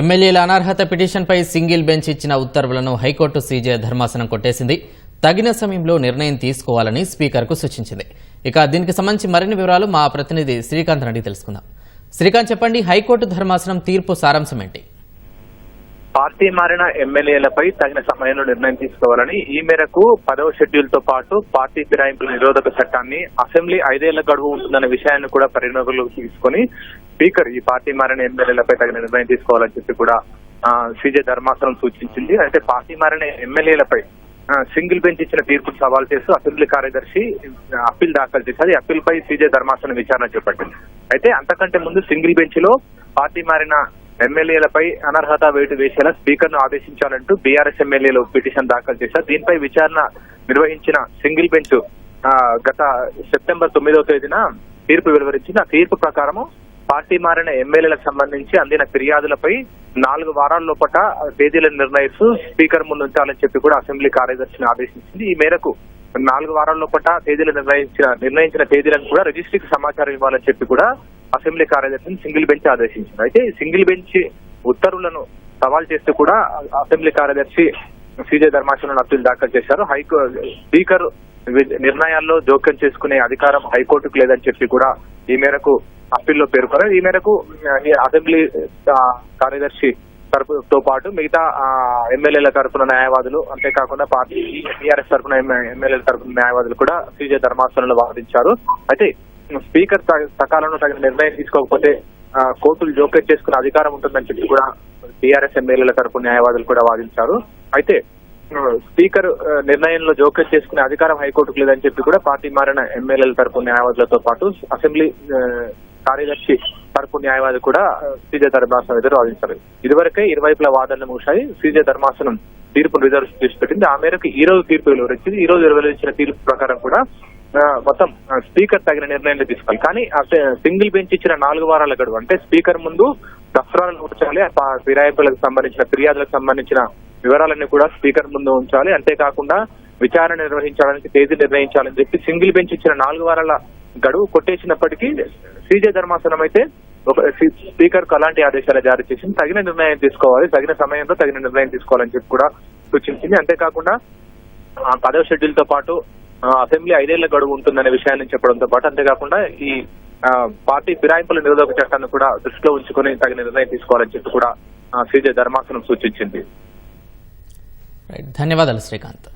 ఎమ్మెల్యేల అనర్హత పిటిషన్పై సింగిల్ బెంచ్ ఇచ్చిన ఉత్తర్వులను హైకోర్టు సీజే ధర్మాసనం కొట్టేసింది. తగిన సమయంలో నిర్ణయం తీసుకోవాలని స్పీకర్కు సూచించింది. ఇక దీనికి సంబంధించి మరిన్ని వివరాలు మా ప్రతినిధి శ్రీకాంత్ రెడ్డి తెలుసుకుందాం. శ్రీకాంత్ చెప్పండి హైకోర్టు ధర్మాసనం తీర్పు సారాంశం ఏంటి? పార్టీ మారిన ఎమ్మెల్యేలపై తగిన సమయంలో నిర్ణయం తీసుకోవాలని ఈ మేరకు పదవ షెడ్యూల్తో పాటు పార్టీ ఫిరాయింపుల నిరోధక చట్టాన్ని అసెంబ్లీ ఐదేళ్ళ గడువు ఉంటుందన్న విషయాన్ని కూడా పరిగణలోకి తీసుకొని స్పీకర్ ఈ పార్టీ మారిన ఎమ్మెల్యేలపై తగిన నిర్ణయం తీసుకోవాలని చెప్పి కూడా సిజే ధర్మాసనం సూచించింది. అయితే పార్టీ మారిన ఎమ్మెల్యేలపై సింగిల్ బెంచ్ ఇచ్చిన తీర్పును సవాల్ చేస్తూ అసెంబ్లీ కార్యదర్శి అప్పీల్ దాఖలు చేశారు. ఈ అప్పీల్ పై సీజే ధర్మాసనం విచారణ చేపట్టింది. అయితే అంతకంటే ముందు సింగిల్ బెంచ్లో పార్టీ మారిన ఎమ్మెల్యేలపై అనర్హత వేటు వేసేలా స్పీకర్ను ఆదేశించాలంటూ బీఆర్ఎస్ ఎమ్మెల్యేలు పిటిషన్ దాఖలు చేశారు. దీనిపై విచారణ నిర్వహించిన సింగిల్ బెంచ్ గత సెప్టెంబర్ తొమ్మిదవ తేదీన తీర్పు వెలువరించింది ఆ తీర్పు ప్రకారము పార్టీ మారిన ఎమ్మెల్యేలకు సంబంధించి అందిన ఫిర్యాదులపై నాలుగు వారాల లోపట తేదీలను నిర్ణయిస్తూ స్పీకర్ ముందు ఉంచాలని చెప్పి కూడా అసెంబ్లీ కార్యదర్శిని ఆదేశించింది. ఈ మేరకు నాలుగు వారాల లోపట తేదీలు నిర్ణయించిన నిర్ణయించిన తేదీలను కూడా రిజిస్ట్రీకి సమాచారం ఇవ్వాలని చెప్పి కూడా అసెంబ్లీ కార్యదర్శిని సింగిల్ బెంచ్ ఆదేశించింది. అయితే సింగిల్ బెంచ్ ఉత్తర్వులను సవాల్ చేస్తూ కూడా అసెంబ్లీ కార్యదర్శి సీజే ధర్మాసనం అప్పీల్ దాఖలు చేశారు. హైకో స్పీకర్ వి- నిర్ణయాల్లో జోక్యం చేసుకునే అధికారం హైకోర్టుకు లేదని చెప్పి కూడా ఈ మేరకు అప్పీల్లో పేర్కొన్నారు. ఈ మేరకు అసెంబ్లీ కార్యదర్శి తరపుతో పాటు మిగతా ఎమ్మెల్యేల తరపున న్యాయవాదులు అంతేకాకుండా పార్టీ టీఆర్ఎస్ తరపున ఎమ్మెల్యేల తరపున న్యాయవాదులు కూడా సీజే ధర్మాసనంలో వాదించారు. అయితే స్పీకర్ సకాలంలో తగిన నిర్ణయం తీసుకోకపోతే కోర్టులు జోక్యం చేసుకునే అధికారం ఉంటుందని చెప్పి కూడా టీఆర్ఎస్ ఎమ్మెల్యేల తరపు న్యాయవాదులు కూడా వాదించారు. అయితే స్పీకర్ నిర్ణయంలో జోక్యం చేసుకునే అధికారం హైకోర్టుకు లేదని చెప్పి కూడా పార్టీ మారిన ఎమ్మెల్యేల తరపు న్యాయవాదులతో పాటు అసెంబ్లీ కార్యదర్శి తరపు న్యాయవాది కూడా సీజే ధర్మాసనం ఎదురు వాదించారు. ఇదివరకే ఇరువైపుల వాదనలు ముగిశాయి సీజే ధర్మాసనం తీర్పు రిజర్వ్ చేసి పెట్టింది. ఆ మేరకు ఈ రోజు తీర్పు వెలువరించింది. ఈ రోజు వెలువరించిన తీర్పు ప్రకారం కూడా మొత్తం స్పీకర్ తగిన నిర్ణయాలు తీసుకోవాలి. కానీ అంటే సింగిల్ బెంచ్ ఇచ్చిన నాలుగు వారాల గడువు. అంటే స్పీకర్ ముందు దసరాలను ఉంచాలి ఫిరాయింపులకు సంబంధించిన ఫిర్యాదులకు సంబంధించిన వివరాలన్నీ కూడా స్పీకర్ ముందు ఉంచాలి. అంతేకాకుండా విచారణ నిర్వహించడానికి తేదీ నిర్ణయించాలని చెప్పి సింగిల్ బెంచ్ ఇచ్చిన నాలుగు వారాల గడువు కొట్టేసినప్పటికీ సీజే ధర్మాసనం అయితే ఒక స్పీకర్కు అలాంటి ఆదేశాలు జారీ చేసింది తగిన నిర్ణయం తీసుకోవాలి. తగిన సమయంలో తగిన నిర్ణయం తీసుకోవాలని చెప్పి కూడా సూచించింది. అంతేకాకుండా ఆ పదవ షెడ్యూల్తో పాటు అసెంబ్లీ ఐదేళ్ళ గడువు ఉంటుందనే విషయాన్ని చెప్పడంతో పాటు అంతేకాకుండా ఈ పార్టీ ఫిరాయింపుల నిరోధక చట్టాన్ని కూడా దృష్టిలో ఉంచుకొని తగిన నిర్ణయం తీసుకోవాలని చెప్పి కూడా సీజే ధర్మాసనం సూచించింది. ధన్యవాదాలు శ్రీకాంత్.